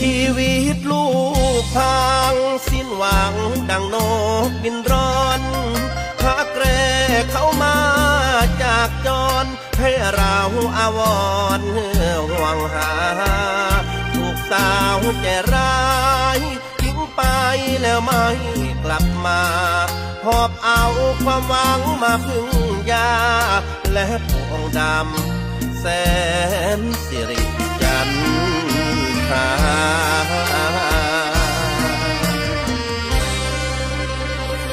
ชีวิตลูกพางสิ้นหวังดังนกบินร้อนหากแกรเข้ามาจากจร ให้เราอาวรห่วงหาถูกสาวใจร้ายทิ้งไปแล้วไม่กลับมาหอบเอาความหวังมาพึ่งยา และพวงดำแสนสิริจันทรา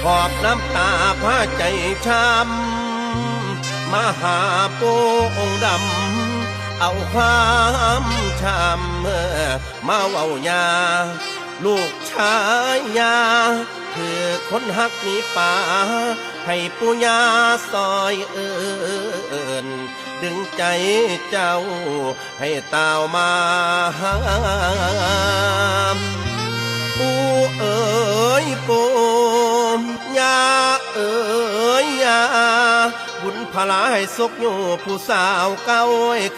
หอบน้ำตาพาใจช้ำมหาโปองดำ เอาความช้ำมาเว้ายา ลูกชายยา คือคนหักมีป่า ให้ปุญญาซอยเอินดึงใจเจ้าให้ตาวมาหามปูเอ๋ยปูยาเอ๋ยยาบุญพลาให้สกอยู่ผู้สาวเก้า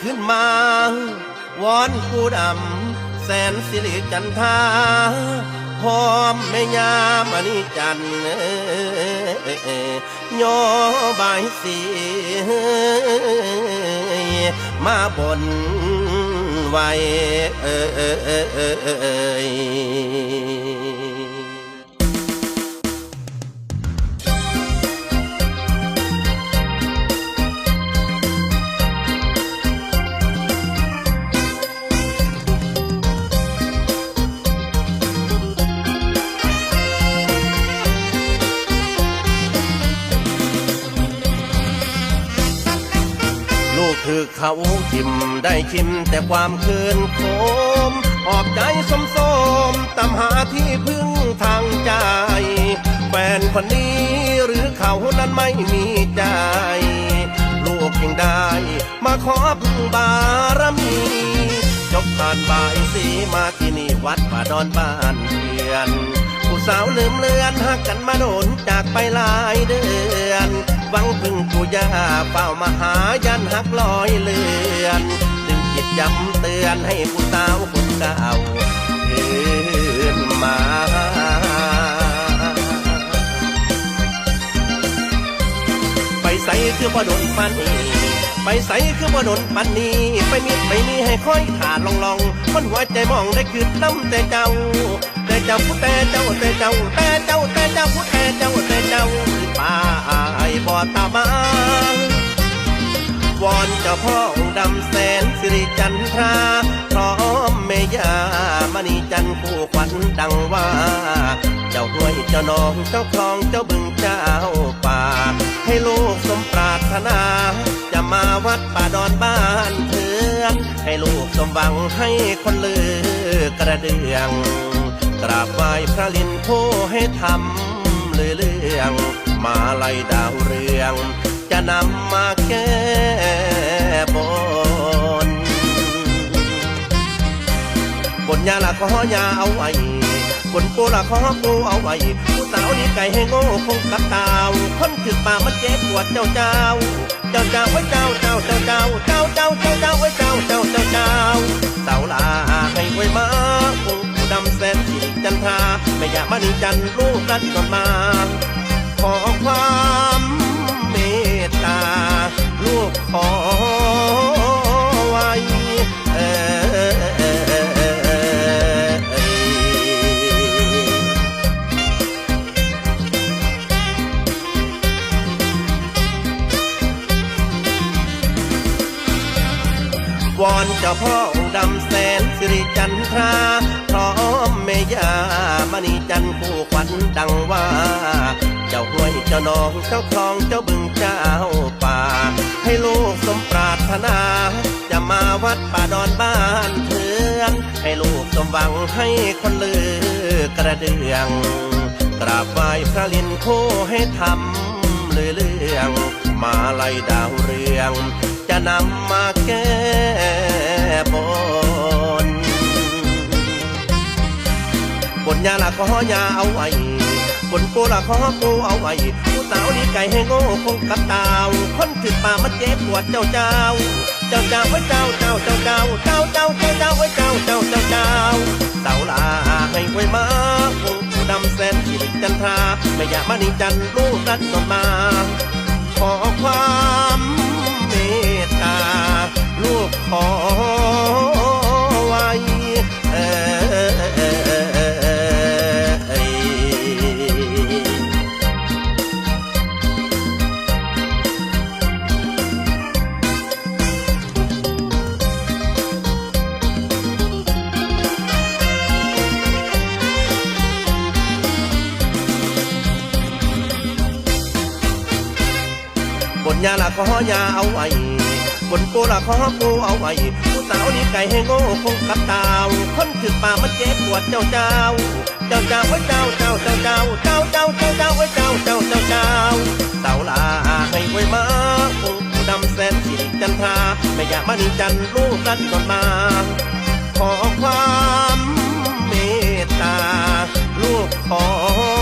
ขึ้นมาวอนผู้ดำแสนสิริจันทา หอมแม่ยามณีจันย่อใบายสีมาบนไว้เอ่ย คือเขาทิมได้ชิมแต่ความคืนโคมออกใจสมสมตามหาที่พึ่งทางใจ แฟนคนนี้หรือเขานั้นไม่มีใจ ลูกยังได้ มาขอพึ่งบารมีจบผ่านบ่ายสีมาที่นี่วัดป่าดอนบ้านเพียนผู้สาวลืมเลือนหักกันมาโดนจากไปหลายเดือน หวังพึ่งผู้ยาเฝ้ามาหายันหักลอยเลือนจึงจิตย้ำเตือนให้ผู้สาวคนเก่าคืนมาไปใส่คือบ่โดนปันนี้ไปใส่คือบ่โดนปันนี้ ไปมีไปมีให้ค่อยขาดลองลองคนหัวใจมองได้คือน้ำแต่เจ้าแต่เจ้าผู้แต่เจ้าแต่เจ้าแต่เจ้าแต่เจ้าผู้แต่เจ้าแต่เจ้าาไอ้บ่ตามาวอนเจ้าพ่อองค์ดำแสนสิริจันทราพร้อมเมยามณีจันทร์คู่ขวัญดังว่า เจ้าห้วยเจ้าหนองเจ้าคลองเจ้าบึงเจ้าป่า ให้ลูกสมปรารถนา จะมาวัดป่าดอนบ้านเถือนให้ลูกสมหวังให้คนลือกระเดืองกราบไหว้พระลินผู้ให้ทำเรื่อง มาไล่ดาวเรือง จะนำมาแก้บนบนยาละขอยาเอาไว้บนปูละขอปูเอาไว้ผู้สาวนี่ไก่ให้โง่คงกับตาวคนถึกป่ามันเจ็บปวดเจ้าเจ้าเจ้าเจ้าไว้เจ้าเจ้าเจ้าเจ้าเจ้าเจ้าเจ้าเจ้าไว้เจ้าเจ้าเจ้าเจ้าสาวลาให้ไว้มาองค์ผู้ดำแสนสีจันทราไม่อยากมานีจันร์ลูกรัดก่อนมา ความเมตตา ลูกขอไว้เอวอนเจ้าพ่อดำแสนสิริจันทราพร้อมเมยามณีจันทร์คู่ขวัญดังว่า เจ้าห้วยเจ้าหนองเจ้าคลองเจ้าบึงเจ้าป่า ให้ลูกสมปรารถนา จะมาวัดป่าดอนบ้านเถือน ให้ลูกสมหวังให้คนลือกระเดือง กราบไหว้พระลินโคให้ทำเรื่อง มาไล่ดาวเรือง จะนำมาแก้บนบนยาละขอยาเอาไว้ คนโปละขอโปเอาไว้ผู้สาวนี่ไก่แห้งโง่คงกระตาวคนถือป่ามันเจ็บปวดเจ้าเจ้า เจ้าเจ้าไว้เจ้าเจ้าเจ้าเจ้าเจ้าเจ้าเจ้าเจ้าไว้เจ้าเจ้าเจ้าเจ้าเต่าลาให้ไว้มาคงผู้ดำแสนสิริจันทราไม่อยากมานิจันลูกรัดนมา ขอความเมตตาลูกขอไว้เออ ยาละขอยาเอาไว้บนปูละขอปูเอาไว้ผู้สาวนี่ไก่ให้โง่คงกับดาวคนถือป่ามันเจ็บปวดเจ้าเจ้าเจ้าเจ้าไว้เจ้าเจ้าเจ้าเจ้าเจ้าเจ้าเจ้าเจ้าไว้เจ้าเจ้าเจ้าเจ้าเต่าลาให้ไว้มาองค์ผู้ดำแสนสิริจันทราไม่อยากมานิจันทร์ลูกรัตนมา ขอความเมตตาลูกขอ